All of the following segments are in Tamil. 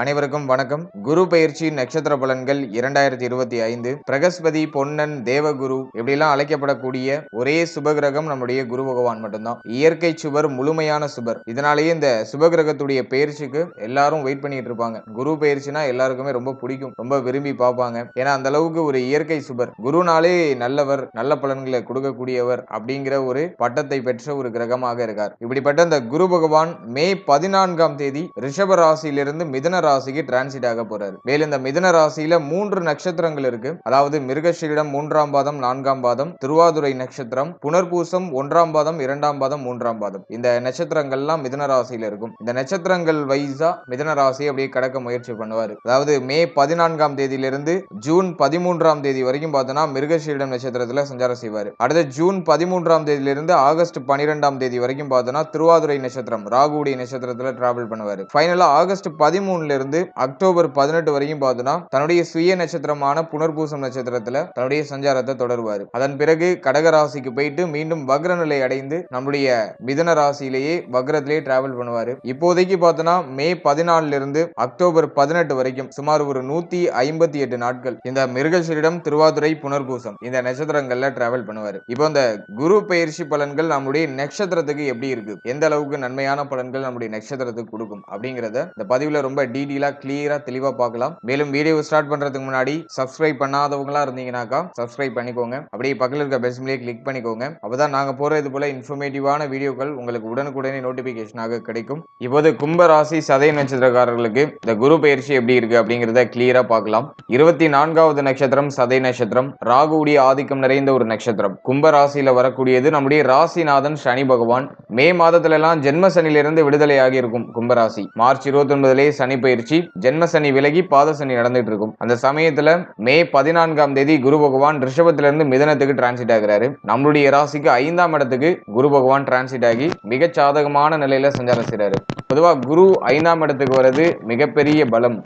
அனைவருக்கும் வணக்கம். குரு பயிற்சி நட்சத்திர பலன்கள் இரண்டாயிரத்தி இருபத்தி ஐந்து. பிரகஸ்பதி பொன்னன் தேவகுரு இப்படிலாம் அழைக்கப்படக்கூடிய ஒரே சுபகிரகம் நம்முடைய குரு பகவான் மட்டும்தான். இயற்கை சுவர் முழுமையான சுபர் இதனாலேயே இந்த சுபகிரகத்துடைய பயிற்சிக்கு எல்லாரும் வெயிட் பண்ணிட்டு இருப்பாங்க. குரு பயிற்சினா எல்லாருக்குமே ரொம்ப பிடிக்கும். ரொம்ப விரும்பி பார்ப்பாங்க. ஏன்னா அந்த அளவுக்கு ஒரு இயற்கை சுபர் குருனாலே நல்லவர் நல்ல பலன்களை கொடுக்கக்கூடியவர் அப்படிங்கிற ஒரு பட்டத்தை பெற்ற ஒரு கிரகமாக இருக்கார். இப்படிப்பட்ட இந்த குரு பகவான் மே பதினான்காம் தேதி ரிஷப ராசியிலிருந்து மிதன ராசிக்கு டிரான்சிட் ஆக போறாரு. மேலும் இந்த மிதன ராசியில மூன்று நட்சத்திரங்கள் இருக்கு. அதாவது மிருகஷீரிடம் மூன்றாம் பாதம் நான்காம் பாதம் திருவாதுரை நட்சத்திரம் புனர்பூசம் ஒன்றாம் பாதம் இரண்டாம் பாதம் மூன்றாம் பாதம். இந்த நட்சத்திரங்கள்லாம் மிதன ராசியில இருக்கும். இந்த நட்சத்திரங்கள் வைஸா மிதன ராசி அப்படியே கடக்க முயற்சி பண்ணுவாரு. அதாவது மே பதினான்காம் தேதியிலிருந்து ஜூன் பதிமூன்றாம் தேதி வரைக்கும் பார்த்தோம்னா மிருகஷீரிடம் நட்சத்திரத்துல சஞ்சாரம் செய்வாரு. அடுத்து ஜூன் பதிமூன்றாம் தேதியிலிருந்து ஆகஸ்ட் பனிரெண்டாம் தேதி வரைக்கும் பார்த்தோம்னா திருவாதுரை நட்சத்திரம் ராகுடைய நட்சத்திரத்துல டிராவல் பண்ணுவாரு. ஃபைனலா ஆகஸ்ட் பதிமூணுல இருந்து அக்டோபர் பதினெட்டு வரையும் பார்த்தோம்னா தன்னுடைய சுய நட்சத்திரமான புனர்பூசம் நட்சத்திரத்துல தன்னுடைய சஞ்சாரத்தை தொடருவார். அதன் பிறகு கடக ராசிக்கு போயிட்டு மீண்டும் வக்ர நிலை அடைந்து நம்முடைய மிதன ராசியிலேயே வக்ரத்திலேயே டிராவல் பண்ணுவார். இப்போதைக்கு பார்த்தோம்னா மே பதினாலுல இருந்து அக்டோபர் பதினெட்டு வரைக்கும் சுமார் ஒரு நூத்தி ஐம்பத்தி எட்டு நாட்கள் இந்த மிருகசீரிடம் திருவாதுரை புனர்பூசம் இந்த நட்சத்திரங்கள்ல டிராவல் பண்ணுவார். இப்போ இந்த குரு பயிற்சி பலன்கள் நம்முடைய நட்சத்திரத்துக்கு எப்படி இருக்கு? எந்த அளவுக்கு நன்மையான பலன்கள் நம்முடைய நட்சத்திரத்துக்கு கொடுக்கும்? அப்படிங்கறத இந்த பதிவுல ரொம்ப டீ டீடெயிலா கிளியரா தெளிவா பார்க்கலாம். மேலும் வீடியோ ஸ்டார்ட் பண்றதுக்கு முன்னாடி சப்ஸ்கிரைப் பண்ணாதவங்களா இருந்தீங்கன்னாக்கா சப்ஸ்கிரைப் பண்ணிக்கோங்க. அப்படியே பக்கத்தில் இருக்க பெஸ்ட்லயே கிளிக் பண்ணிக்கோங்க. அப்பதான் நாங்க போற இது போல இன்ஃபர்மேட்டிவான வீடியோக்கள் உங்களுக்கு உடனுக்குடனே நோட்டிபிகேஷனாக கிடைக்கும். இப்போது கும்ப ராசி சதய நட்சத்திரக்காரர்களுக்கு இந்த குரு பயிற்சி எப்படி இருக்கு அப்படிங்கறத கிளியரா பார்க்கலாம். இருபத்தி நான்காவது நட்சத்திரம் சதய நட்சத்திரம். ராகுடைய ஆதிக்கம் நிறைந்த ஒரு நட்சத்திரம். கும்ப ராசியில வரக்கூடியது நம்முடைய ராசிநாதன் சனி பகவான். மே மாதத்துல எல்லாம் ஜென்ம சனிலிருந்து விடுதலையாக இருக்கும் கும்பராசி. மார்ச் இருபத்தி ஒன்பதுலேயே சனி பயிற்சி ஜென்மசனி விலகி பாதசனி நடந்துட்டு இருக்கும். அந்த சமயத்துல மே பதினான்காம் தேதி குரு பகவான் ரிஷபத்திலிருந்து மிதனத்துக்கு டிரான்சிட் ஆகிறாரு. நம்மளுடைய ராசிக்கு ஐந்தாம் இடத்துக்கு குரு பகவான் டிரான்சிட் ஆகி மிக சாதகமான நிலையில சஞ்சாரம் செய்யறாரு பொதுவா குரு ஐந்தாம் இடத்துக்கு வர்றது மிகப்பெரிய பலம்.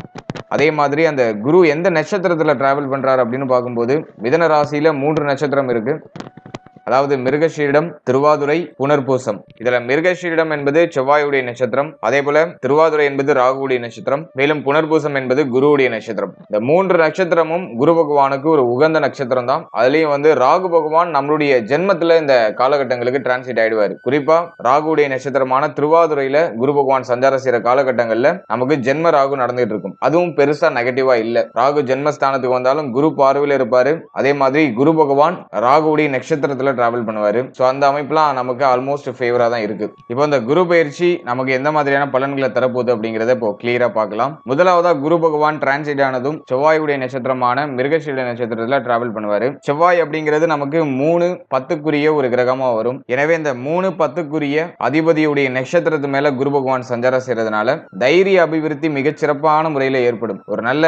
அதே மாதிரி அந்த குரு எந்த நட்சத்திரத்துல டிராவல் பண்றாரு அப்படின்னு பார்க்கும்போது மிதன ராசியில மூன்று நட்சத்திரம் இருக்கு. அதாவது மிருகஷீரிடம் திருவாதுரை புனர்பூசம். இதுல மிருகஷீரிடம் என்பது செவ்வாயுடைய நட்சத்திரம் அதே போல திருவாதுரை என்பது ராகுடைய நட்சத்திரம் மேலும் புனர்பூசம் என்பது குருவுடைய நட்சத்திரம். இந்த மூன்று நட்சத்திரமும் குரு பகவானுக்கு ஒரு உகந்த நட்சத்திரம் தான். அதுலயும் வந்து ராகு பகவான் நம்மளுடைய ஜென்மத்துல இந்த காலகட்டங்களுக்கு டிரான்ஸ்லேட் ஆயிடுவார். குறிப்பா ராகுடைய நட்சத்திரமான திருவாதுரையில குரு பகவான் சஞ்சாரம் செய்யற காலகட்டங்கள்ல நமக்கு ஜென்ம ராகு நடந்துட்டு இருக்கும். அதுவும் பெருசா நெகட்டிவா இல்ல. ராகு ஜென்மஸ்தானத்துக்கு வந்தாலும் குரு பார்வையில் இருப்பாரு. அதே மாதிரி குரு பகவான் ராகுடைய நட்சத்திரத்துல டிராவல் பண்ணுவாரு. ஸோ அந்த அமைப்புலாம் நமக்கு ஆல்மோஸ்ட் ஃபேவராக தான் இருக்கு. இப்போ இந்த குரு பயிற்சி நமக்கு எந்த மாதிரியான பலன்களை தரப்போகுது அப்படிங்கிறத இப்போ கிளியராக பார்க்கலாம். முதலாவதா குரு பகவான் டிரான்சிட் ஆனதும் செவ்வாயுடைய நட்சத்திரமான மிருகசீல நட்சத்திரத்தில் டிராவல் பண்ணுவார். செவ்வாய் அப்படிங்கிறது நமக்கு மூணு பத்துக்குரிய ஒரு கிரகமாக வரும். எனவே இந்த மூணு பத்துக்குரிய அதிபதியுடைய நட்சத்திரத்து மேல குரு பகவான் சஞ்சாரம் செய்யறதுனால தைரிய அபிவிருத்தி மிகச்சிறப்பான சிறப்பான ஏற்படும். ஒரு நல்ல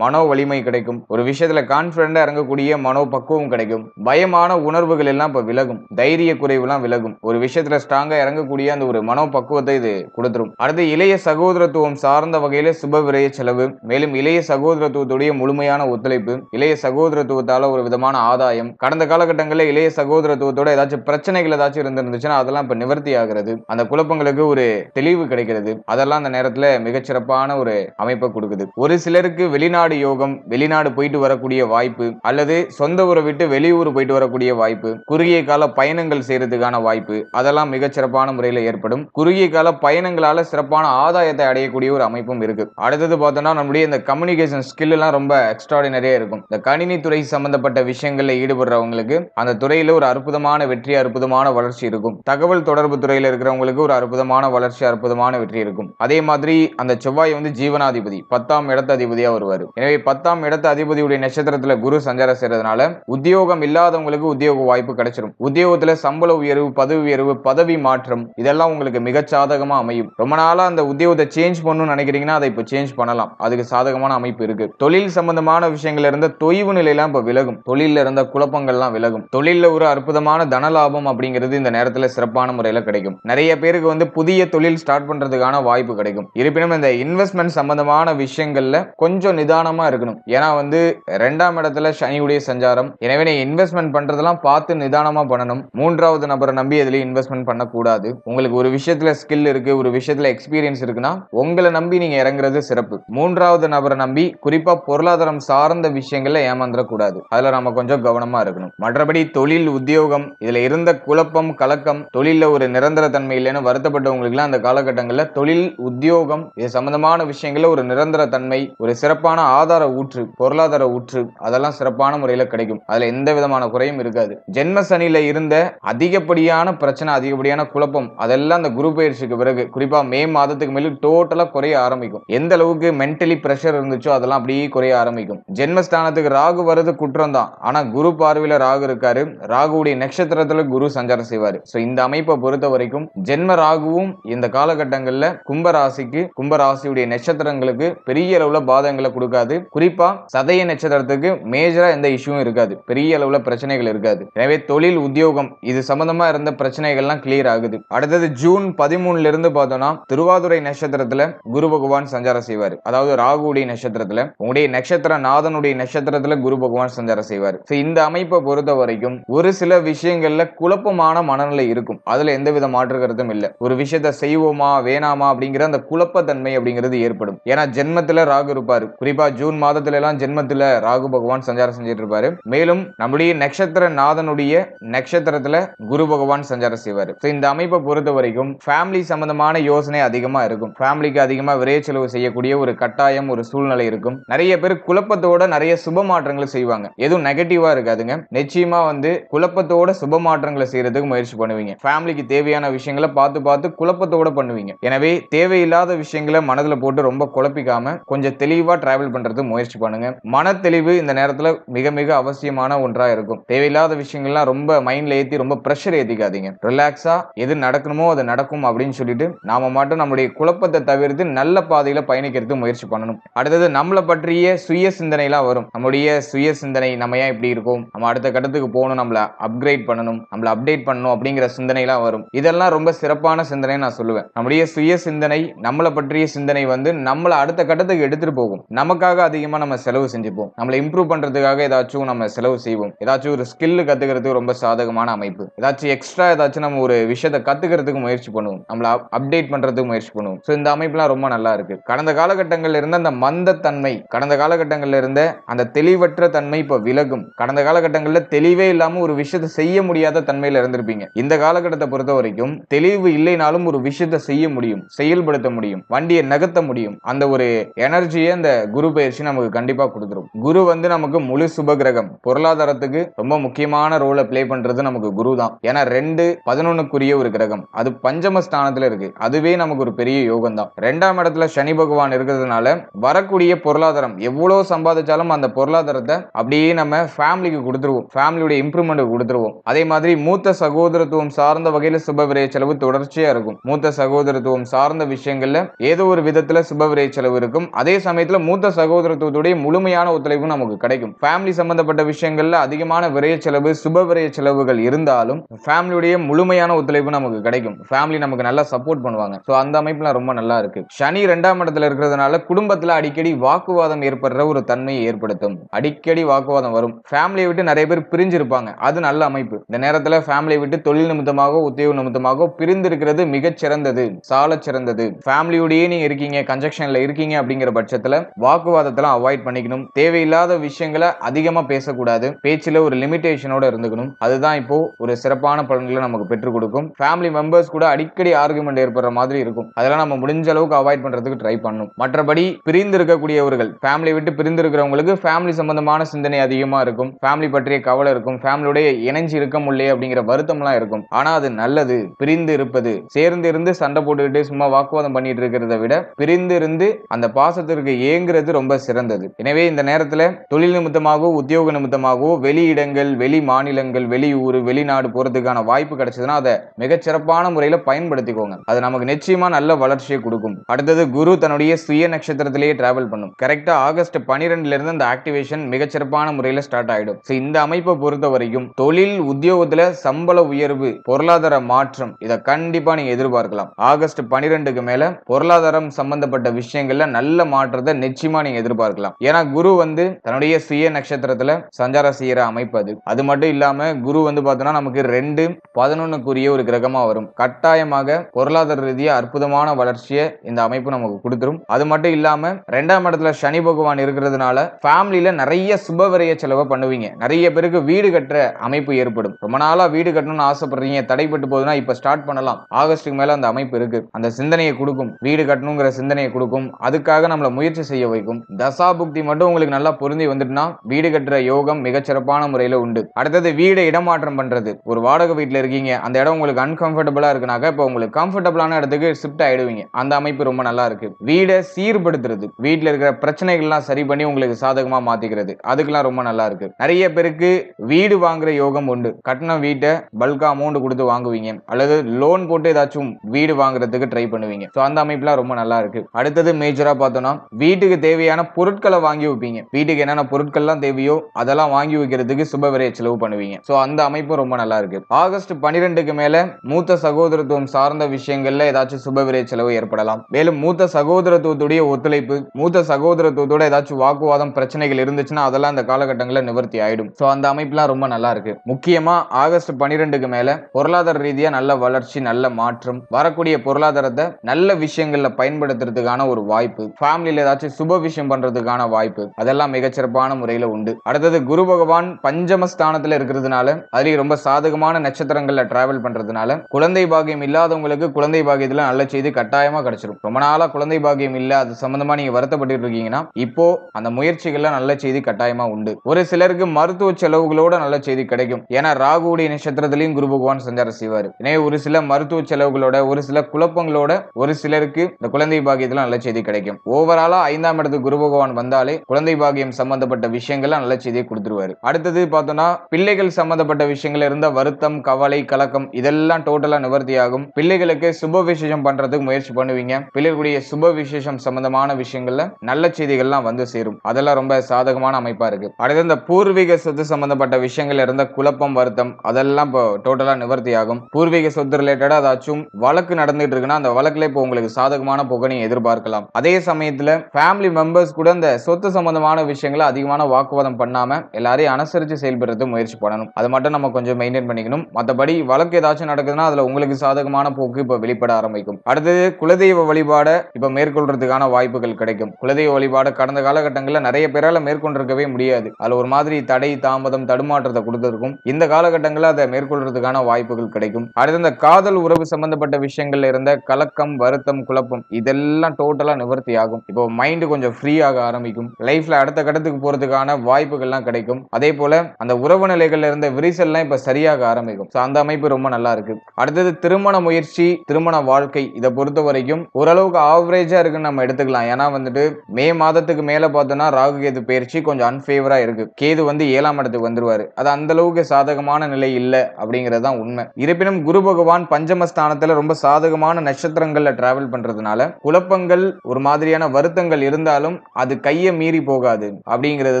மனோ வலிமை கிடைக்கும். ஒரு விஷயத்துல கான்பிடண்டா இறங்கக்கூடிய மனோ பக்குவம் கிடைக்கும். பயமான உணர்வுகள் எல்லாம் இப்போ விலகும். தைரிய குறைவுலாம் விலகும். ஒரு விஷயத்துல ஸ்ட்ராங்கா இறங்கக்கூடிய அந்த ஒரு மனோபக்குவத்தை இது கொடுத்துரும். அடுத்து இளைய சகோதரத்துவம் சார்ந்த வகையில சுப விரைய செலவு. மேலும் இளைய சகோதரத்துவத்துடைய முழுமையான ஒத்துழைப்பு. இளைய சகோதரத்துவத்தால ஒரு விதமான ஆதாயம். கடந்த காலகட்டங்களில் இளைய சகோதரத்துவத்தோட ஏதாச்சும் பிரச்சனைகள் ஏதாச்சும் இருந்திருந்துச்சுன்னா அதெல்லாம் இப்ப நிவர்த்தி ஆகிறது. அந்த குழப்பங்களுக்கு ஒரு தெளிவு கிடைக்கிறது. அதெல்லாம் அந்த நேரத்துல மிகச்சிறப்பான ஒரு அமைப்பை கொடுக்குது. ஒரு சிலருக்கு வெளிநாடு யோகம் வெளிநாடு போயிட்டு வரக்கூடிய வாய்ப்பு அல்லது சொந்த ஊரை விட்டு வெளியூர் போயிட்டு வரக்கூடிய வாய்ப்பு குறுகிய கால பயணங்கள் செய்யறதுக்கான வாய்ப்பு அதெல்லாம் மிகச்சிறப்பான முறையில் ஏற்படும். குறுகிய கால பயணங்களால சிறப்பான ஆதாயத்தை அடையக்கூடிய ஒரு அமைப்பும் இருக்கு. அடுத்தது பார்த்தோம்னா நம்முடைய இந்த கம்யூனிகேஷன் ஸ்கில் எல்லாம் ரொம்ப எக்ஸ்ட்ராடினரியா இருக்கும். இந்த கணினி துறை சம்பந்தப்பட்ட விஷயங்களில் ஈடுபடுறவங்களுக்கு அந்த துறையில ஒரு அற்புதமான வெற்றி அற்புதமான வளர்ச்சி இருக்கும். தகவல் தொடர்பு துறையில் இருக்கிறவங்களுக்கு ஒரு அற்புதமான வளர்ச்சி அற்புதமான வெற்றி இருக்கும். அதே மாதிரி அந்த செவ்வாய் வந்து ஜீவனாதிபதி பத்தாம் இடத்து அதிபதியா வருவார். எனவே பத்தாம் இடத்து அதிபதியுடைய நட்சத்திரத்துல குரு சஞ்சாரம் செய்யறதுனால உத்தியோகம் இல்லாதவங்களுக்கு உத்தியோக வாய்ப்பு கிடைச்சிடும் உத்தியோகத்துல சம்பள உயர்வு பதவி உயர்வு பதவி மாற்றம் இதெல்லாம் உங்களுக்கு மிக சாதகமா அமையும். ரொம்ப நாளா அந்த உத்தியோகத்தை சேஞ்ச் பண்ணணும்னு நினைக்கிறீங்கன்னா அதை இப்போ சேஞ்ச் பண்ணலாம். அதுக்கு சாதகமான அமைப்பு இருக்கு. தொழில் சம்பந்தமான விஷயங்கள்ல இருந்த தொய்வு நிலையெல்லாம் இப்போ விலகும். தொழில இருந்த குழப்பங்கள்லாம் விலகும். தொழில்ல ஒரு அற்புதமான தன லாபம் அப்படிங்கிறது இந்த நேரத்துல சிறப்பான முறையில கிடைக்கும். நிறைய பேருக்கு வந்து புதிய தொழில் ஸ்டார்ட் பண்றதுக்கான வாய்ப்பு கிடைக்கும். இருப்பினும் இந்த இன்வெஸ்ட்மெண்ட் சம்பந்தமான விஷயங்கள்ல கொஞ்சம் நிதானமா இருக்கணும். ஏன்னா வந்து ரெண்டாம் இடத்துல சனியுடைய சஞ்சாரம். எனவே நீ இன்வெஸ்ட்மெண்ட் பண்றதெல்லாம் பார்த்து நிதானம் நிதானமாக பண்ணணும். மூன்றாவது நபரை நம்பி எதுலயும் இன்வெஸ்ட்மெண்ட் பண்ணக்கூடாது. உங்களுக்கு ஒரு விஷயத்துல ஸ்கில் இருக்கு ஒரு விஷயத்துல எக்ஸ்பீரியன்ஸ் இருக்குன்னா உங்களை நம்பி நீங்கள் இறங்குறது சிறப்பு. மூன்றாவது நபரை நம்பி குறிப்பாக பொருளாதாரம் சார்ந்த விஷயங்களில் ஏமாந்துடக்கூடாது அதில் நம்ம கொஞ்சம் கவனமா இருக்கணும். மற்றபடி தொழில் உத்தியோகம் இதில் இருந்த குழப்பம் கலக்கம் தொழிலில் ஒரு நிரந்தர தன்மை இல்லைன்னு வருத்தப்பட்டவங்களுக்குலாம் அந்த காலகட்டங்களில் தொழில் உத்தியோகம் இது சம்பந்தமான விஷயங்களில் ஒரு நிரந்தர தன்மை ஒரு சிறப்பான ஆதார ஊற்று பொருளாதார ஊற்று அதெல்லாம் சிறப்பான முறையில் கிடைக்கும். அதில் எந்த விதமான குறையும் இருக்காது. ஜென்ம சனியில் இருந்த அதிகப்படியான பிரச்சனை அதிகப்படியான குழப்பம் அதெல்லாம் அந்த குரு பயிற்சிக்கு பிறகு. குறிப்பா மே மாதத்துக்கு மேலே டோட்டலா குறைய ஆரம்பிக்கும். எந்த அளவுக்கு மென்டலி பிரஷர் இருந்துச்சோ அதெல்லாம் அப்படியே குறைய ஆரம்பிக்கும். ஜென்மஸ்தானத்துக்கு ராகு வர்றது குற்றம் தான் ஆனா குரு பார்வையில் ராகு இருக்காரு. ராகுவுடைய நட்சத்திரத்துல குரு சஞ்சாரம் செய்வாரு. சோ இந்த அமைப்பை பொறுத்த வரைக்கும் ஜென்ம ராகுவும் இந்த காலகட்டங்களில் கும்பராசிக்கு கும்பராசியுடைய நட்சத்திரங்களுக்கு பெரிய அளவில் பாதங்களை கொடுக்காது. குறிப்பா சதய நட்சத்திரத்துக்கு மேஜரா எந்த இஷ்யூவும் இருக்காது. பெரிய அளவில் பிரச்சனைகள் இருக்காது. எனவே தொழில் உத்தியோகம் இது சம்பந்தமா இருந்த பிரச்சனைகள்லாம் கிளியர் ஆகுது. அடுத்தது ஜூன் பதிமூணுல இருந்து பார்த்தோம்னா திருவாதுரை நட்சத்திரத்துல குரு பகவான் சஞ்சாரம் செய்வார். அதாவது ராகுடைய நட்சத்திரத்துல உங்களுடைய நட்சத்திர நாதனுடைய நட்சத்திரத்துல குரு பகவான் சஞ்சாரம் செய்வார். இந்த அமைப்பை பொறுத்த வரைக்கும் ஒரு சில விஷயங்கள்ல குழப்பமான மனநிலை இருக்கும். அதுல எந்த வித மாற்று கருத்தும் இல்லை. ஒரு விஷயத்த செய்வோமா வேணாமா அப்படிங்கிற அந்த குழப்பத்தன்மை அப்படிங்கிறது ஏற்படும். ஏன்னா ஜென்மத்துல ராகு இருப்பாரு. குறிப்பா ஜூன் மாதத்துல எல்லாம் ஜென்மத்துல ராகு பகவான் சஞ்சாரம் செஞ்சிட்டு இருப்பாரு. மேலும் நம்முடைய நட்சத்திர நாதனுடைய நட்சத்திரத்துல குரு பகவான் சஞ்சாரம் செய்வார். இந்த அமைப்பை பொறுத்த வரைக்கும் ஃபேமிலி சம்பந்தமான யோசனை அதிகமா இருக்கும். ஃபேமிலிக்கு அதிகமா விரைய செலவு செய்யக்கூடிய ஒரு கட்டாயம் ஒரு சூழ்நிலை இருக்கும். நிறைய பேர் குழப்பத்தோட நிறைய சுப மாற்றங்களை செய்வாங்க. எதுவும் நெகட்டிவா இருக்காதுங்க. நிச்சயமா வந்து குழப்பத்தோட சுப மாற்றங்களை செய்யறதுக்கு முயற்சி பண்ணுவீங்க. ஃபேமிலிக்கு தேவையான விஷயங்களை பார்த்து பார்த்து குழப்பத்தோட பண்ணுவீங்க. எனவே தேவையில்லாத விஷயங்களை மனதில் போட்டு ரொம்ப குழப்பிக்காம கொஞ்சம் தெளிவா டிராவல் பண்றது முயற்சி பண்ணுங்க. மன தெளிவு இந்த நேரத்தில் மிக மிக அவசியமான ஒன்றா இருக்கும். தேவையில்லாத விஷயங்கள்லாம் ரொம்ப மைண்ட்ல ஏற்றி ரொம்ப ப்ரெஷர் ஏற்றிக்காதீங்க ரிலாக்ஸா எது நடக்கணுமோ அது நடக்கும் அப்படின்னு சொல்லிட்டு நாம மட்டும் நம்முடைய குழப்பத்தை தவிர்த்து நல்ல பாதையில் பயணிக்கிறதுக்கு முயற்சி பண்ணணும். அடுத்தது நம்மளை பற்றிய சுய சிந்தனைலாம் வரும். நம்முடைய சுய சிந்தனை நம்ம ஏன் இப்படி இருக்கோம்? நம்ம அடுத்த கட்டத்துக்கு போகணும் நம்மள அப்கிரேட் பண்ணணும் நம்மள அப்டேட் பண்ணணும் அப்படிங்கிற சிந்தனைலாம் வரும். இதெல்லாம் ரொம்ப சிறப்பான சிந்தனை நான் சொல்லுவேன். நம்முடைய சுய சிந்தனை நம்மளை பற்றிய சிந்தனை வந்து நம்மளை அடுத்த கட்டத்துக்கு எடுத்துட்டு போகும். நமக்காக அதிகமாக நம்ம செலவு செஞ்சுப்போம். நம்மளை இம்ப்ரூவ் பண்ணுறதுக்காக ஏதாச்சும் நம்ம செலவு செய்வோம். ஏதாச்சும் ஒரு ஸ்கில் கற்றுக்கிறதுக்கு ரொம்ப ரொம்ப சாதகமான அமைப்பு. ஏதாச்சும் எக்ஸ்ட்ரா ஏதாச்சும் நம்ம ஒரு விஷயத்தை கத்துக்கிறதுக்கு முயற்சி பண்ணுவோம். நம்மள அப்டேட் பண்றதுக்கு முயற்சி பண்ணுவோம். ஸோ இந்த அமைப்புலாம் ரொம்ப நல்லா இருக்கு. கடந்த காலகட்டங்கள்ல இருந்த அந்த மந்தத்தன்மை கடந்த காலகட்டங்கள்ல இருந்த அந்த தெளிவற்ற தன்மை இப்ப விலகும். கடந்த காலகட்டங்கள்ல தெளிவே இல்லாம ஒரு விஷயத்தை செய்ய முடியாத தன்மையில இருந்திருப்பீங்க. இந்த காலகட்டத்தை பொறுத்த வரைக்கும் தெளிவு இல்லைனாலும் ஒரு விஷயத்தை செய்ய முடியும். செயல்படுத்த முடியும். வண்டியை நகர்த்த முடியும். அந்த ஒரு எனர்ஜியை அந்த குரு பயிற்சி நமக்கு கண்டிப்பா கொடுத்துரும். குரு வந்து நமக்கு முழு சுப கிரகம். பொருளாதாரத்துக்கு ரொம்ப முக்கியமான ரோலை பிளே பண்றது நமக்கு குரு தான் ஏன்னா ரெண்டு பதினொன்னுக்குரிய ஒரு கிரகம். அது பஞ்சம ஸ்தானத்துல இருக்கு. அதுவே நமக்கு ஒரு பெரிய யோகம் தான் ரெண்டாம் இடத்துல சனி பகவான் இருக்கிறதுனால வரக்கூடிய பொருளாதாரம் எவ்வளவு சம்பாதிச்சாலும் அந்த பொருளாதாரத்தை அப்படியே நம்ம ஃபேமிலிக்கு கொடுத்துருவோம். ஃபேமிலியுடைய இம்ப்ரூவ்மெண்ட் கொடுத்துருவோம். அதே மாதிரி மூத்த சகோதரத்துவம் சார்ந்த வகையில சுபவிரய செலவு தொடர்ச்சியா இருக்கும். மூத்த சகோதரத்துவம் சார்ந்த விஷயங்கள்ல ஏதோ ஒரு விதத்துல சுபவிரய செலவு இருக்கும். அதே சமயத்துல மூத்த சகோதரத்துவத்துடைய முழுமையான ஒத்துழைப்பும் நமக்கு கிடைக்கும். ஃபேமிலி சம்பந்தப்பட்ட விஷயங்கள்ல அதிகமான விரைய செலவு சுப செலவுகள் இருந்தாலும் ஃபேமிலியுடைய முழுமையான ஒத்துழைப்பு நமக்கு கிடைக்கும். ஃபேமிலி நமக்கு நல்லா சப்போர்ட் பண்ணுவாங்க. ஸோ அந்த அமைப்புலாம் ரொம்ப நல்லா இருக்கு. சனி ரெண்டாம் இடத்துல இருக்கிறதுனால குடும்பத்தில் அடிக்கடி வாக்குவாதம் ஏற்படுற ஒரு தன்மையை ஏற்படுத்தும். அடிக்கடி வாக்குவாதம் வரும். ஃபேமிலியை விட்டு நிறைய பேர் பிரிஞ்சிருப்பாங்க. அது நல்ல அமைப்பு. இந்த நேரத்தில் ஃபேமிலியை விட்டு தொழில் நிமித்தமாக உத்தியோக நிமித்தமாக பிரிந்து இருக்கிறது மிகச் சிறந்தது சால சிறந்தது ஃபேமிலியோடயே நீங்க இருக்கீங்க கன்ஜெக்ஷன்ல இருக்கீங்க அப்படிங்கிற பட்சத்துல வாக்குவாதத்தெல்லாம் அவாய்ட் பண்ணிக்கணும். தேவையில்லாத விஷயங்களை அதிகமா பேசக்கூடாது. பேச்சுல ஒரு லிமிடேஷனோட இருந்துக்கணும். அதுதான் இப்போ ஒரு சிறப்பான பலன்களை நமக்கு பெற்றுக் கொடுக்கும். ஃபேமிலி மெம்பர்ஸ் கூட அடிக்கடி ஆர்குமெண்ட் ஏற்படுற மாதிரி இருக்கும். அதெல்லாம் நம்ம முடிஞ்ச அளவுக்கு அவாய்ட் பண்றதுக்கு ட்ரை பண்ணும். மற்றபடி பிரிந்து இருக்கக்கூடியவர்கள் ஃபேமிலி விட்டு பிரிந்து இருக்கிறவங்களுக்கு ஃபேமிலி சம்பந்தமான சிந்தனை அதிகமா இருக்கும். ஃபேமிலி பற்றிய கவலை இருக்கும். ஃபேமிலியோடைய இணைஞ்சு இருக்க முடியல அப்படிங்கிற வருத்தம்லாம் இருக்கும். ஆனா அது நல்லது. பிரிந்து இருப்பது. சேர்ந்து இருந்து சண்டை போட்டுக்கிட்டு சும்மா வாக்குவாதம் பண்ணிட்டு இருக்கிறத விட பிரிந்து இருந்து அந்த பாசத்திற்கு ஏங்குறது ரொம்ப சிறந்தது. எனவே இந்த நேரத்துல தொழில் நிமித்தமாகவோ உத்தியோக நிமித்தமாகவோ வெளி இடங்கள் வெளி மாநிலங்கள் வெளி வெளியூர் வெளிநாடு போறதுக்கான வாய்ப்பு கிடைச்சதுன்னா அதை மிகச்சிறப்பான முறையில பயன்படுத்திக்கோங்க. அது நமக்கு நிச்சயமா நல்ல வளர்ச்சியை கொடுக்கும். அடுத்தது குரு தன்னுடைய சுய நட்சத்திரத்திலேயே டிராவல் பண்ணும். கரெக்டா ஆகஸ்ட் பன்னிரெண்டுல இருந்து அந்த ஆக்டிவேஷன் மிகச்சிறப்பான முறையில ஸ்டார்ட் ஆயிடும். So இந்த அமைப்பை பொறுத்த வரைக்கும் தொழில் உத்தியோகத்துல சம்பள உயர்வு பொருளாதார மாற்றம் இதை கண்டிப்பா நீங்க எதிர்பார்க்கலாம். ஆகஸ்ட் பன்னிரெண்டுக்கு மேல பொருளாதாரம் சம்பந்தப்பட்ட விஷயங்கள்ல நல்ல மாற்றத்தை நிச்சயமா நீங்க எதிர்பார்க்கலாம். ஏன்னா குரு வந்து தன்னுடைய சுய நட்சத்திரத்துல சஞ்சாரம் செய்யற அமைப்பு அது. அது மட்டும் இல்லாம குரு வந்து பார்த்தோம்னா நமக்கு ரெண்டு பதினொன்னுக்குரிய ஒரு கிரகமாக வரும். கட்டாயமாக பொருளாதார ரீதியாக அற்புதமான வளர்ச்சியை இந்த அமைப்பு நமக்கு கொடுத்துரும். அது மட்டும் இல்லாமல் ரெண்டாம் இடத்துல சனி பகவான் இருக்கிறதுனால ஃபேமிலியில் நிறைய சுபவரைய செலவை பண்ணுவீங்க. நிறைய பேருக்கு வீடு கட்டுற அமைப்பு ஏற்படும். ரொம்ப நாளாக வீடு கட்டணும்னு ஆசைப்படுறீங்க. தடைப்பட்டு போகுதுன்னா இப்போ ஸ்டார்ட் பண்ணலாம். ஆகஸ்டுக்கு மேலே அந்த அமைப்பு இருக்கு. அந்த சிந்தனையை கொடுக்கும். வீடு கட்டணுங்கிற சிந்தனையை கொடுக்கும். அதுக்காக நம்மள முயற்சி செய்ய வைக்கும். தசா புக்தி மட்டும் உங்களுக்கு நல்லா பொருந்தி வந்துட்டுனா வீடு கட்டுற யோகம் மிகச்சிறப்பான முறையில் உண்டு. அடுத்தது வீடு இடமாற்றம் பண்ணுறது ஒரு வாடகை வீட்டில் இருக்கீங்க அந்த இடம் உங்களுக்கு அன்கம்ஃபர்டபுளாக இருக்குனாக்கா இப்போ உங்களுக்கு கம்ஃபர்டபுளான இடத்துக்கு ஷிஃப்ட் ஆகிடுவீங்க அந்த அமைப்பு ரொம்ப நல்லா இருக்கு. வீடை சீர்படுத்துறது வீட்டில் இருக்கிற பிரச்சனைகள்லாம் சரி பண்ணி உங்களுக்கு சாதகமாக மாற்றிக்கிறது அதுக்கெல்லாம் ரொம்ப நல்லா இருக்கு. நிறைய பேருக்கு வீடு வாங்குற யோகம் உண்டு. கட்டண வீட்டை பல்கா அமௌண்ட் கொடுத்து வாங்குவீங்க. அல்லது லோன் போட்டு ஏதாச்சும் வீடு வாங்குறதுக்கு ட்ரை பண்ணுவீங்க. ஸோ அந்த அமைப்புலாம் ரொம்ப நல்லா இருக்கு. அடுத்தது மேஜராக பார்த்தோம்னா வீட்டுக்கு தேவையான பொருட்களை வாங்கி வைப்பீங்க. வீட்டுக்கு என்னென்ன பொருட்கள்லாம் தேவையோ அதெல்லாம் வாங்கி வைக்கிறதுக்கு சுப விரைய செலவு பண்ணுவீங்க. ஸோ அந்த அமைப்பு ரொம்ப நல்லா இருக்கு ஆகஸ்ட் பனிரெண்டுக்கு மேல மூத்த சகோதரத்துவம் சார்ந்த விஷயங்கள்ல ஏதாச்சும் சுப விரைய செலவு ஏற்படலாம். மேலும் மூத்த சகோதரத்துவத்துடைய ஒத்துழைப்பு மூத்த சகோதரத்துவத்தோட ஏதாச்சும் வாக்குவாதம் பிரச்சனைகள் இருந்துச்சுன்னா அதெல்லாம் இந்த காலகட்டங்களில் நிவர்த்தி ஆயிடும். ஸோ அந்த அமைப்புலாம் ரொம்ப நல்லா இருக்கு முக்கியமா ஆகஸ்ட் பனிரெண்டுக்கு மேல பொருளாதார ரீதியா நல்ல வளர்ச்சி நல்ல மாற்றம் வரக்கூடிய பொருளாதாரத்தை நல்ல விஷயங்கள்ல பயன்படுத்துறதுக்கான ஒரு வாய்ப்பு ஃபேமிலியில ஏதாச்சும் சுப விஷயம் பண்றதுக்கான வாய்ப்பு அதெல்லாம் மிகச்சிறப்பான முறையில உண்டு. அடுத்தது குரு பகவான் பஞ்சம இருக்கிறது இருக்கிறதுனால அதுலயும் ரொம்ப சாதகமான நட்சத்திரங்கள்ல டிராவல் பண்றதுனால குழந்தை பாக்கியம் இல்லாதவங்களுக்கு குழந்தை பாக்கியத்துல நல்ல செய்தி கட்டாயமா கிடைச்சிரும். ரொம்ப நாளா குழந்தை பாக்கியம் இல்ல அது சம்பந்தமா நீங்க வருத்தப்பட்டு இருக்கீங்கன்னா இப்போ அந்த முயற்சிகள்ல நல்ல செய்தி கட்டாயமா உண்டு. ஒரு சிலருக்கு மருத்துவ செலவுகளோட நல்ல செய்தி கிடைக்கும். ஏன்னா ராகுடைய நட்சத்திரத்திலையும் குரு பகவான் சஞ்சாரம் செய்வார். எனவே ஒரு சில மருத்துவ செலவுகளோட ஒரு சில குழப்பங்களோட ஒரு சிலருக்கு இந்த குழந்தை பாக்கியத்துல நல்ல செய்தி கிடைக்கும். ஓவராலா ஐந்தாம் இடத்துக்கு குரு பகவான் வந்தாலே குழந்தை பாகியம் சம்பந்தப்பட்ட விஷயங்கள்லாம் நல்ல செய்தியை கொடுத்துருவாரு. அடுத்தது பார்த்தோம்னா பிள்ளைகள் சம்பந்தப்பட்ட விஷயங்கள் இருந்த வருத்தம் கவலை கலக்கம் இதெல்லாம் டோட்டலா நிவர்த்தி ஆகும் பிள்ளைகளுக்கு சுப விசேஷம் பண்றதுக்கு முயற்சி பண்ணுவீங்க. பிள்ளைகளுடைய சுப விசேஷம் சம்பந்தமான விஷயங்கள்ல நல்ல செய்திகள்லாம் வந்து சேரும். அதெல்லாம் ரொம்ப சாதகமான அமைப்பா இருக்கு. அடுத்து இந்த பூர்வீக சொத்து சம்பந்தப்பட்ட விஷயங்கள் இருந்த குழப்பம் வருத்தம் அதெல்லாம் இப்போ டோட்டலா நிவர்த்தி ஆகும் பூர்வீக சொத்து ரிலேட்டடா ஏதாச்சும் வழக்கு நடந்துட்டு இருக்குன்னா அந்த வழக்குல இப்போ உங்களுக்கு சாதகமான புகனை எதிர்பார்க்கலாம். அதே சமயத்துல ஃபேமிலி மெம்பர்ஸ் கூட இந்த சொத்து சம்பந்தமான விஷயங்களை அதிகமான வாக்குவாதம் பண்ணாம எல்லாரையும் அனுசரிச்சு செயல்படுறது முயற்சி பண்ணணும். அதை மட்டும் நம்ம கொஞ்சம் மெயின்டைன் பண்ணிக்கணும். மற்றபடி வழக்கு ஏதாச்சும் நடக்குதுன்னா அதில் உங்களுக்கு சாதகமான போக்கு இப்போ வெளிப்பட ஆரம்பிக்கும். அடுத்தது குலதெய்வ வழிபாடை இப்போ மேற்கொள்றதுக்கான வாய்ப்புகள் கிடைக்கும். குலதெய்வ வழிபாடு கடந்த காலகட்டங்களில் நிறைய பேரால் மேற்கொண்டிருக்கவே முடியாது. அதில் ஒரு மாதிரி தடை தாமதம் தடுமாற்றத்தை கொடுத்துருக்கும். இந்த காலகட்டங்களில் அதை மேற்கொள்றதுக்கான வாய்ப்புகள் கிடைக்கும். அடுத்து இந்த காதல் உறவு சம்பந்தப்பட்ட விஷயங்கள்ல இருந்த கலக்கம் வருத்தம் குழப்பம் இதெல்லாம் டோட்டலாக நிவர்த்தி ஆகும். இப்போ மைண்டு கொஞ்சம் ஃப்ரீ ஆக ஆரம்பிக்கும். லைஃப்ல அடுத்த கட்டத்துக்கு போறதுக்கான வாய்ப்புகள்லாம் கிடைக்கும். அதே போல அந்த உறவு நிலைகள்ல இருந்த விரிசல்லாம் இப்போ சரியாக ஆரம்பிக்கும். ஸோ அந்த அமைப்பு ரொம்ப நல்லா இருக்கு. அடுத்தது திருமண முயற்சி திருமண வாழ்க்கை இதை பொறுத்த வரைக்கும் ஓரளவுக்கு ஆவரேஜா இருக்குன்னு நம்ம எடுத்துக்கலாம். ஏன்னா வந்துட்டு மே மாதத்துக்கு மேல பார்த்தோம்னா ராகு கேது பயிற்சி கொஞ்சம் அன்ஃபேவரா இருக்கு. கேது வந்து ஏழாம் இடத்துக்கு வந்துருவாரு. அது அந்த அளவுக்கு சாதகமான நிலை இல்லை அப்படிங்கிறது தான் உண்மை. இருப்பினும் குரு பகவான் பஞ்சமஸ்தானத்துல ரொம்ப சாதகமான நட்சத்திரங்கள்ல டிராவல் பண்றதுனால குழப்பங்கள் ஒரு மாதிரியான வருத்தங்கள் இருந்தாலும் அது கையை மீறி போகாது அப்படிங்கிறது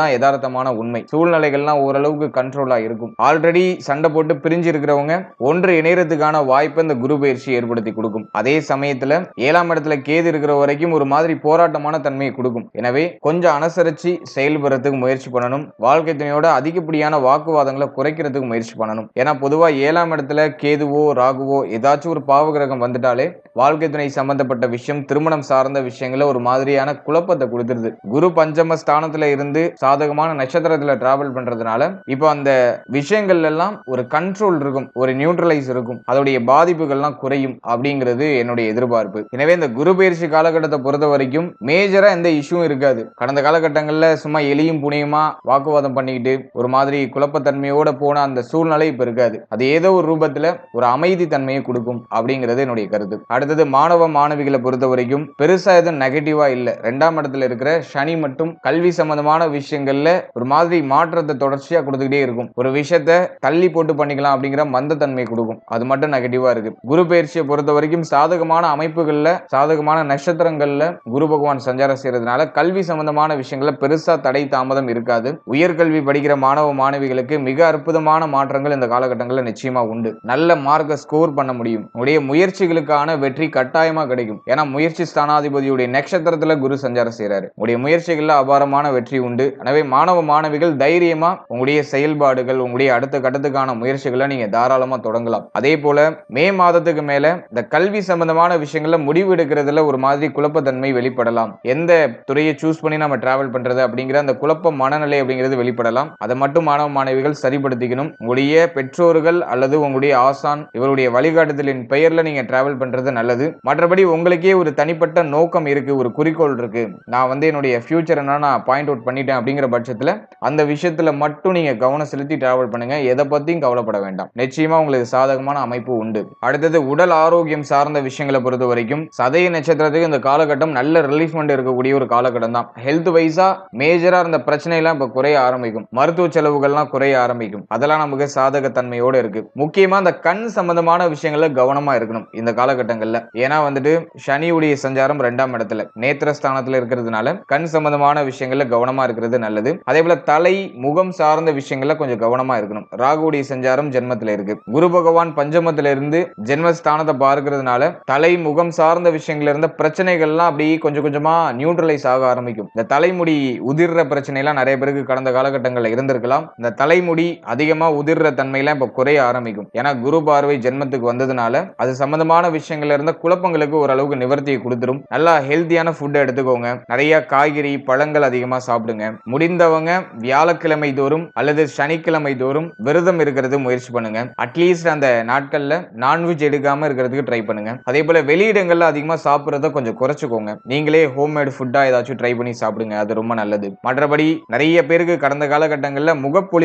தான் யதார்த்தமான உண்மை. சூழ்நிலைகள்லாம் ஓரளவுக்கு கண்ட்ரோலா இருக்கும். ஆல்ரெடி சண்டை போட்டு பிரிஞ்சு இருக்கிறவங்க ஒன்று இணையறதுக்கான வாய்ப்பை இந்த குரு பயிற்சி ஏற்படுத்தி கொடுக்கும். அதே சமயத்துல ஏழாம் இடத்துல கேது இருக்கிற வரைக்கும் ஒரு மாதிரி போராட்டமான தன்மையை கொடுக்கும். எனவே கொஞ்சம் அனுசரிச்சு செயல்படுறதுக்கு முயற்சி பண்ணணும். வாழ்க்கை துணையோட அதிகப்படியான வாக்குவாதங்களை குறைக்கிறதுக்கு முயற்சி பண்ணணும். ஏன்னா பொதுவா ஏழாம் இடத்துல கேதுவோ ராகுவோ ஏதாச்சும் ஒரு பாவகிரகம் வந்துட்டாலே வாழ்க்கை துணை சம்பந்தப்பட்ட விஷயம் திருமணம் சார்ந்த விஷயங்கள ஒரு மாதிரியான குழப்பத்தை கொடுத்துருது. குரு பஞ்சம ஸ்தானத்துல இருந்து சாதகமான நட்சத்திரத்துல டிராவல் பண்றதுனால இப்போ அந்த விஷயங்கள் எல்லாம் ஒரு கண்ட்ரோல் இருக்கும் ஒரு நியூட்ரலைஸ் இருக்கும். அதோடைய பாதிப்புகள்லாம் குறையும் அப்படிங்கிறது என்னுடைய எதிர்பார்ப்பு. எனவே இந்த குரு பயிற்சி காலகட்டத்தை பொறுத்த வரைக்கும் மேஜரா எந்த இஷ்யூவும் இருக்காது. கடந்த காலகட்டங்களில் சும்மா எலியும் புனியுமா வாக்குவாதம் பண்ணிக்கிட்டு ஒரு மாதிரி குழப்பத்தன்மையோட போன அந்த சூழ்நிலை இப்ப இருக்காது. அது ஏதோ ஒரு ரூபத்துல ஒரு அமைதி தன்மையை கொடுக்கும் அப்படிங்கிறது என்னுடைய கருத்து. அடுத்தது மாணவ மாணவிகளை பொறுத்த வரைக்கும் பெருசா எதுவும் நெகட்டிவா இல்ல. ரெண்டாம் இடத்துல இருக்கிற சனி மற்றும் கல்வி சம்பந்தமான விஷயங்கள்ல ஒரு மாதிரி மாற்றத்தை தொடர்ச்சியா கொடுத்துக்கிட்டே இருக்கும். ஒரு விஷயத்த தள்ளி போட்டு பண்ணிக்கலாம் அப்படிங்கிற மந்தத்தன்மை கொடுக்கும். அது மட்டும் நெகட்டிவா இருக்கு. குரு பயிற்சியை பொறுத்த வரைக்கும் சாதகமான அமைப்புகள்ல சாதகமான நட்சத்திரங்கள்ல குரு பகவான் சஞ்சாரம் செய்யறதுனால கல்வி சம்பந்தமான விஷயங்கள்ல பெருசா தடை தாமதம் இருக்காது. உயர்கல்வி படிக்கிற மாணவ மாணவிகளுக்கு மிக அற்புதமான மாற்றங்கள் இந்த காலகட்டங்களில் நிச்சயமா உண்டு. நல்ல மார்க்கை ஸ்கோர் பண்ண முடியும். உடைய முயற்சிகளுக்கான வெற்றி கட்டாயமா கிடைக்கும். ஏன்னா முயற்சி ஸ்தானாதிபதியுடைய நட்சத்திரத்துல குரு சஞ்சாரம் செய்யறாரு உடைய முயற்சிகள்ல அபாரமான வெற்றி உண்டு. எனவே மாணவ மாணவிகள் தைரியமா உங்களுடைய செயல்பாடுகள் உங்களுடைய அடுத்த கட்டத்துக்கான முயற்சிகளை நீங்க தாராளமா தொடங்கலாம். அதே போல மே மாதத்துக்கு மேல இந்த கல்வி சம்பந்தமான விஷயங்கள்ல முடிவு எடுக்கிறதுல ஒரு மாதிரி குழப்பத்தன்மை வெளிப்படலாம். எந்த துறையை சூஸ் பண்ணி நம்ம டிராவல் பண்றது அப்படிங்கிற அந்த குழப்ப மனநிலை அப்படிங்கிறது வெளிப்படலாம். அதை மட்டும் மாணவ மாணவிகள் சரிப்படுத்திக்கணும். உங்களுடைய பெற்றோர்கள் அல்லது உங்களுடைய ஆசான் இவருடைய வழிகாட்டுதலின் பெயர்ல நீங்க டிராவல் பண்றது நல்லது. மற்றபடி உங்களுக்கே ஒரு தனிப்பட்ட நோக்கம் இருக்கு ஒரு குறிக்கோள் இருக்கு. நான் வந்து என்னுடைய ஃபியூச்சர் என்ன நான் பாயிண்ட் அவுட் பண்ணிட்டேன் அப்படிங்கிற பட்சத்துல அந்த விஷயத்துல மட்டும் நீங்க கவனம் செலுத்தி டிராவல் பண்ணுங்க. எதை பத்தியும் கவலைப்பட வேண்டாம். நிச்சயமா உங்களுக்கு சாதகமான அமைப்பு உண்டு. அடுத்தது உடல் ஆரோக்கியம் சார்ந்த விஷயங்களை பொறுத்த வரைக்கும் சதய நட்சத்திரத்துக்கு இந்த காலகட்டம் நல்ல ரிலீஃப்மெண்ட் இருக்கக்கூடிய ஒரு காலகட்டம் தான். ஹெல்த் வைஸா மேஜரா இருந்த பிரச்சனை எல்லாம் இப்ப குறைய ஆரம்பிக்கும். மருத்துவ செலவுகள்லாம் குறைய ஆரம்பிக்கும். அதெல்லாம் நமக்கு சாதக தன்மையோட இருக்கு. முக்கியமா அந்த கண் சம்பந்தமான விஷயங்கள்ல கவனமா இருக்கணும் இந்த காலகட்டங்கள்ல. ஏன்னா வந்துட்டு சனியுடைய சஞ்சாரம் ரெண்டாம் இடத்துல. நேத்திரஸ்தானத்துல இருக்கிறதுனால கண் சம்பந்தமான விஷயங்கள்ல கவனமா இருக்கிறது நல்லது. அதே போல தலை முகம் சார்ந்த விஷயங்கள்ல கொஞ்சம் கவனமா இருக்கணும். ராகுடைய சஞ்சாரம் ஜென்மத்துல இருக்கு. குரு பகவான் பஞ்சமத்துல இருந்து ஜென்மஸ்தானத்தை பார்க்கறதுனால தலை முகம் சார்ந்த விஷயங்கள்ல இருந்த பிரச்சனைகள்லாம் அப்படியே கொஞ்சம் கொஞ்சமா நியூட்ரலைஸ் ஆக ஆரம்பிக்கும். இந்த தலைமுடி உதிர்ற பிரச்சனை எல்லாம் நிறைய பேருக்கு கடந்த காலகட்டங்களில் இருந்திருக்கலாம். இந்த தலைமுடி அதிகமா உதிர்ற தன்மையெல்லாம் இப்ப குறைய ஆரம்பிக்கும். ஏன்னா குரு பார்வை ஜென்மத்துக்கு வந்ததுனால அது சம்பந்தமான விஷயங்கள்ல இருந்த குழப்பங்களுக்கு ஓரளவுக்கு நிவர்த்தியை கொடுத்துரும். நல்லா ஹெல்த்தியான ஃபுட்டை எடுத்துக்கோங்க. நிறைய காய்கறி பழங்கள் அதிகமா சாப்பிடுங்க. முடிந்தவங்க வியாழக்கிழமை தோறும் அல்லது சனிக்கிழமை தோறும் விரதம் இருக்கிறது முயற்சி பண்ணுங்க. அட்லீஸ்ட் அந்த நாட்கள்ல நான்வெஜ் எடுக்காம இருக்கிறதுக்கு ட்ரை பண்ணுங்க. அதே போல வெளியிடங்கள்ல அதிகமா சாப்பிடுறத கொஞ்சம் குறைச்சுக்கோங்க. நீங்களே ஹோம்மேட் ஃபுட்டா ஏதாச்சும் ட்ரை பண்ணி சாப்பிடுங்க. அது ரொம்ப நல்லது. மற்றபடி நிறைய பேருக்கு கடந்த காலகட்டங்கள்ல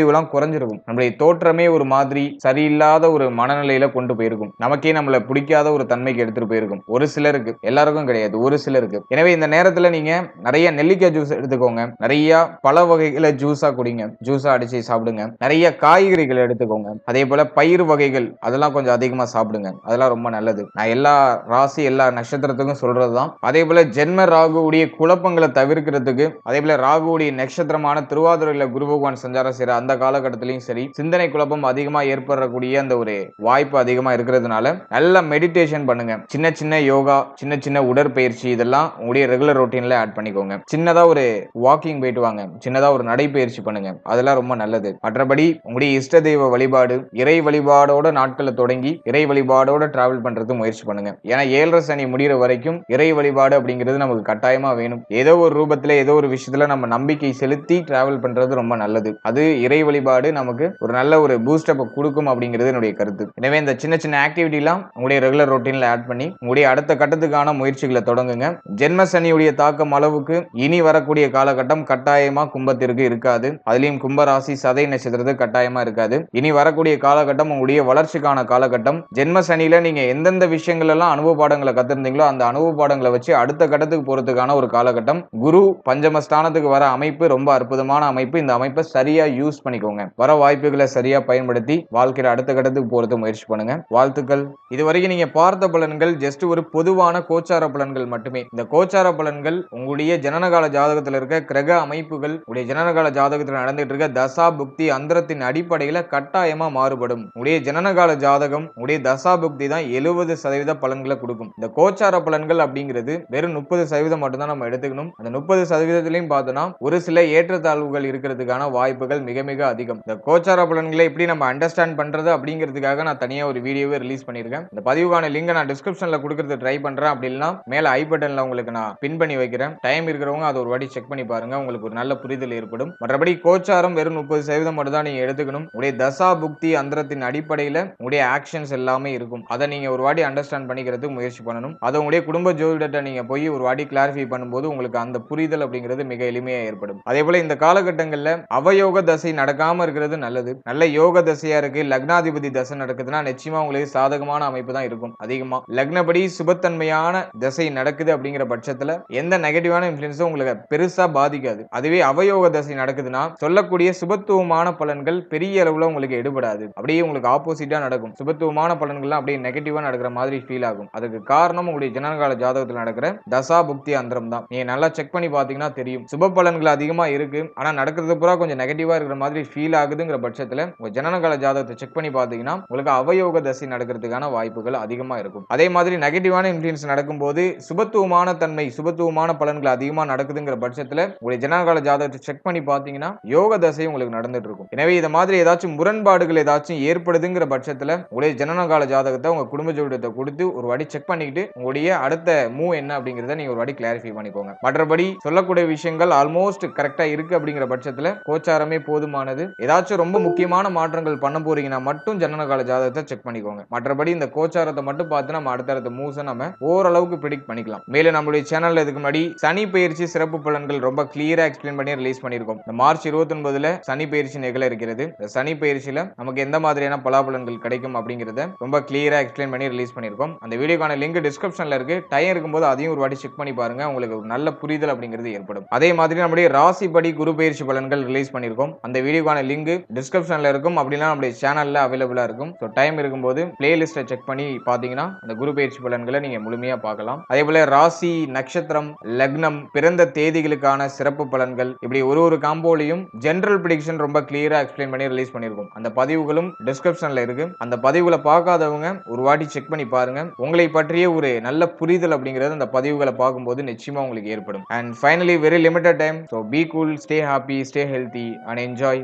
எல்லாம் குறைஞ்சிருக்கும். நம்மளுடைய தோற்றமே ஒரு மாதிரி சரியில்லாத ஒரு மனநிலையில கொண்டு போயிருக்கும். நமக்கே நம்மள பிடிக்காத ஒரு தன்மைக்கு எடுத்துட்டு போயிருக்கும். ஒரு சிலருக்கு. எல்லாருக்கும் கிடையாது. ஒரு சிலருக்கு. எனவே இந்த நேரத்துல நீங்க நிறைய நெல்லிக்காய் ஜூஸ் எடுத்துக்கோங்க. நிறைய பல வகைகளை ஜூஸா குடிங்க. ஜூஸா அடிச்சு சாப்பிடுங்க. நிறைய நிறைய காய்கறிகள் எடுத்துக்கோங்க. அதே போல பயிர் வகைகள் அதெல்லாம் கொஞ்சம் அதிகமா சாப்பிடுங்க. அதெல்லாம் ரொம்ப நல்லது. நான் எல்லா ராசி எல்லா நட்சத்திரத்துக்கும் சொல்றதுதான். அதே போல ஜென்ம ராகுவுடைய குழப்பங்களை தவிர்க்கிறதுக்கு அதே போல ராகுவுடைய நட்சத்திரமான திருவாதிரையில குரு பகவான் சஞ்சாரம் செய்யற அந்த காலகட்டத்திலையும் சரி சிந்தனை குழப்பம் அதிகமா ஏற்படக்கூடிய அந்த ஒரு வாய்ப்பு அதிகமா இருக்கிறதுனால நல்ல மெடிடேஷன் பண்ணுங்க. சின்ன சின்ன யோகா சின்ன சின்ன உடற்பயிற்சி இதெல்லாம் உங்களுடைய ரெகுலர் ரொட்டீன்ல ஆட் பண்ணிக்கோங்க. சின்னதா ஒரு வாக்கிங் போயிட்டு வாங்க. சின்னதா ஒரு நடைப்பயிற்சி பண்ணுங்க. அதெல்லாம் ரொம்ப நல்லது. மற்றபடி உங்களுடைய இஷ்ட தெய்வ வழிபாடு இறை வழிபாடோட நாட்களை தொடங்கி இறை வழிபாடோட டிராவல் பண்றது முயற்சி பண்ணுங்க. ஏன்னா ஏழரை சனி முடிகிற வரைக்கும் இறை வழிபாடு அப்படிங்கிறது நமக்கு கட்டாயமா வேணும். ஏதோ ஒரு ரூபத்துல ஏதோ ஒரு விஷயத்துல நம்ம நம்பிக்கை செலுத்தி டிராவல் பண்றது ரொம்ப நல்லது. அது இறை வழிபாடு நமக்கு ஒரு நல்ல ஒரு பூஸ்டப் கொடுக்கும் அப்படிங்கிறது என்னுடைய கருத்து. எனவே இந்த சின்ன சின்ன ஆக்டிவிட்டி எல்லாம் உங்களுடைய ரெகுலர் ரொட்டீன்ல ஆட் பண்ணி உங்களுடைய அடுத்த கட்டத்துக்கான முயற்சிகளை தொடங்குங்க. ஜென்ம சனியுடைய தாக்கம் அளவுக்கு இனி வரக்கூடிய காலகட்டம் கட்டாயமா கும்பத்திற்கு இருக்காது. அதுலயும் கும்பராசி சதை நட்சத்திரத்துக்கு கட்டாயமா இருக்காது. இனி வரக்கூடிய காலகட்டம் உங்களுடைய வளர்ச்சிக்கான காலகட்டம். ஜென்ம சனியில நீங்க எந்தெந்த விஷயங்கள் எல்லாம் அனுபவ பாடங்களை கத்திருந்தீங்களோ அந்த அனுபவ பாடங்களை வச்சு அடுத்த கட்டத்துக்கு போறதுக்கான ஒரு காலகட்டம். குரு பஞ்சமஸ்தானத்துக்கு வர அமைப்பு ரொம்ப அற்புதமான அமைப்பு. இந்த அமைப்பை சரியா யூஸ் பண்ணிக்கோங்க. வர வாய்ப்புகளை சரியா பயன்படுத்தி வாழ்க்கையில அடுத்த கட்டத்துக்கு போறது முயற்சி பண்ணுங்க. வாழ்த்துக்கள். இதுவரைக்கும் நீங்க பார்த்த பலன்கள் ஜஸ்ட் ஒரு பொதுவான கோச்சார பலன்கள் மட்டுமே. இந்த கோச்சார பலன்கள் உங்களுடைய ஜனனகால ஜாதகத்தில் இருக்க கிரக அமைப்புகள் உடைய ஜனனகால ஜாதகத்தில் நடந்துட்டு இருக்க தசா புக்தி அந்தரத்தின் அடிப்படையில் கட்டாயமாக மாறுபடும். உடைய ஜனனகால ஜாதகம் உடைய தசா புக்தி தான் எழுபது சதவீத பலன்களை கொடுக்கும். இந்த கோச்சார பலன்கள் அப்படிங்கிறது வெறும் முப்பது சதவீதம் மட்டும்தான் நம்ம எடுத்துக்கணும். அந்த முப்பது சதவீதத்திலையும் பார்த்தோம்னா ஒரு சில ஏற்றத்தாழ்வுகள் இருக்கிறதுக்கான வாய்ப்புகள் மிக மிக அதிகம். இந்த கோச்சார பலன்களை எப்படி நம்ம அண்டர்ஸ்டாண்ட் பண்றது அப்படிங்கிறதுக்காக நான் தனியாக ஒரு வீடியோவே ரிலீஸ் பண்ணியிருக்கேன். இந்த பதிவுக்கான லிங்கை நான் டிஸ்கிரிப்ஷன்ல கொடுக்கறது ட்ரை பண்றேன் அப்படின்னா மேலே மேல ஐ பட்டன்ல உங்களுக்கு நான் பின் பண்ணி வைக்கிறேன். டைம் இருக்கிறவங்க அதை ஒரு வாட்டி செக் பண்ணி பாருங்க. உங்களுக்கு ஒரு நல்ல புரிதல் ஏற்படும். மற்றபடி கோச்சாரம் வெறும் முப்பது சதவீதம் மட்டும் தான் நீங்கள் எடுத்துக்கணும். உடைய தசா புக்தி அந்தரத்தின் அடிப்படையில் உடைய ஆக்ஷன்ஸ் எல்லாமே இருக்கும். அதை நீங்கள் ஒரு வாட்டி அண்டர்ஸ்டாண்ட் பண்ணிக்கிறதுக்கு முயற்சி பண்ணணும். அதை உங்களுடைய குடும்ப ஜோதிடத்தை நீங்கள் போய் ஒரு வாட்டி கிளாரிஃபை பண்ணும்போது உங்களுக்கு அந்த புரிதல் அப்படிங்கிறது மிக எளிமையாக ஏற்படும். அதே போல் இந்த காலகட்டங்களில் அவயோக தசை நடக்காமல் இருக்கிறது நல்லது. நல்ல யோக தசையாக இருக்குது லக்னாதிபதி தசை நடக்குதுன்னா நிச்சயமாக உங்களுக்கு சாதகமான அமைப்பு தான் இருக்கும். அதிகமாக லக்னப்படி சுபத்தன்மையான தசை நடக்குது அப்படிங்கிற பட்சத்தில் எந்த நெகட்டிவான இன்ஃப்ளூயன்ஸும் உங்களுக்கு பெருசாக பாதிக்காது. அதுவே அவயோக தசை நடக்குதுன்னா சொல்லக்கூடிய சுபத்துவமான பலன் பலன்கள் பெரிய அளவுல உங்களுக்கு எடுபடாது. அப்படியே உங்களுக்கு ஆப்போசிட்டா நடக்கும். சுபத்துவமான பலன்கள்லாம் அப்படியே நெகட்டிவாக நடக்கிற மாதிரி ஃபீல் ஆகும். அதுக்கு காரணம் உங்களுடைய ஜனகால ஜாதகத்தில் நடக்கிற தசா புக்தி அந்தரம் தான். நீங்கள் நல்லா செக் பண்ணி பார்த்தீங்கன்னா தெரியும். சுப பலன்கள் அதிகமா இருக்கு. ஆனால் நடக்கிறது பூரா கொஞ்சம் நெகட்டிவாக இருக்கிற மாதிரி ஃபீல் ஆகுதுங்கிற பட்சத்தில் உங்கள் ஜனனகால ஜாதகத்தை செக் பண்ணி பார்த்தீங்கன்னா உங்களுக்கு அவயோக தசை நடக்கிறதுக்கான வாய்ப்புகள் அதிகமா இருக்கும். அதே மாதிரி நெகட்டிவான இன்ஃப்ளூயன்ஸ் நடக்கும்போது சுபத்துவமான தன்மை சுபத்துவமான பலன்கள் அதிகமா நடக்குதுங்கிற பட்சத்தில் உங்களுடைய ஜனனகால ஜாதகத்தை செக் பண்ணி பார்த்தீங்கன்னா யோக தசை உங்களுக்கு நடந்துட்டு இருக்கும். எனவே எனவே இதை மாதிரி ஏதாச்சும் முரண்பாடுகள் ஏதாச்சும் ஏற்படுதுங்கிற பட்சத்தில் உங்களுடைய ஜனனகால ஜாதகத்தை உங்கள் குடும்ப ஜோதிடத்தை கொடுத்து ஒரு வாட்டி செக் பண்ணிக்கிட்டு உங்களுடைய அடுத்த மூவ் என்ன அப்படிங்கிறத நீங்கள் ஒரு வாட்டி கிளாரிஃபை பண்ணிக்கோங்க. மற்றபடி சொல்லக்கூடிய விஷயங்கள் ஆல்மோஸ்ட் கரெக்டாக இருக்கு அப்படிங்கிற பட்சத்தில் கோச்சாரமே போதுமானது. ஏதாச்சும் ரொம்ப முக்கியமான மாற்றங்கள் பண்ண போறீங்கன்னா மட்டும் ஜனனகால ஜாதகத்தை செக் பண்ணிக்கோங்க. மற்றபடி இந்த கோச்சாரத்தை மட்டும் பார்த்து நம்ம அடுத்தடுத்த மூவ்ஸை நம்ம ஓரளவுக்கு ப்ரிடிக்ட் பண்ணிக்கலாம். மேலும் நம்மளுடைய சேனல்ல இதுக்கு முன்னாடி சனி பயிற்சி சிறப்பு பலன்கள் ரொம்ப கிளியரா எக்ஸ்பிளைன் பண்ணி ரிலீஸ் பண்ணியிருக்கோம். இந்த மார்ச் இருபத்தி ஒன்பதுல சனி பயிற்சி நிகழ இருக்கிறது இந்த சனி பயிற்சியில நமக்கு எந்த மாதிரியான பலாபலன்கள் கிடைக்கும் அப்படிங்கறத ரொம்ப கிளியரா எக்ஸ்பிளைன் பண்ணி ரிலீஸ் பண்ணியிருக்கோம். அந்த வீடியோக்கான லிங்க் டிஸ்கிரிப்ஷன்ல இருக்கு. டைம் இருக்கும்போது அதையும் ஒரு வாட்டி செக் பண்ணி பாருங்க. உங்களுக்கு ஒரு நல்ல புரிதல் அப்படிங்கிறது ஏற்படும். அதே மாதிரி நம்முடைய ராசிப்படி குரு பயிற்சி பலன்கள் ரிலீஸ் பண்ணியிருக்கோம். அந்த வீடியோக்கான லிங்க் டிஸ்கிரிப்ஷன்ல இருக்கும். அப்படின்னா நம்முடைய சேனல்ல அவைலபிளா இருக்கும். ஸோ டைம் இருக்கும்போது பிளேலிஸ்ட்டை செக் பண்ணி பார்த்தீங்கன்னா அந்த குரு பயிற்சி பலன்களை நீங்க முழுமையா பார்க்கலாம். அதே போல ராசி நட்சத்திரம் லக்னம் பிறந்த தேதிகளுக்கான சிறப்பு பலன்கள். இப்படி ஒரு ஒரு காம்போலையும் ஜென்ரல் ப்ரிடிக்ஷன் ரொம்ப கிளியரா எக்ஸ்பிளைன் பண்ணி ரிலீஸ் பண்ணியிருக்கோம் அந்த பதிவுகளும் டிஸ்கிரிப்ஷனில் இருக்கு. அந்த பதிவுகளை பார்க்காதவங்க ஒரு வாட்டி செக் பண்ணி பாருங்க. உங்களை பற்றிய ஒரு நல்ல புரிதல் அப்படிங்கிறது அந்த பதிவுகளை பார்க்கும்போது நிச்சயமா உங்களுக்கு ஏற்படும். And finally very limited time so be cool stay happy stay healthy and enjoy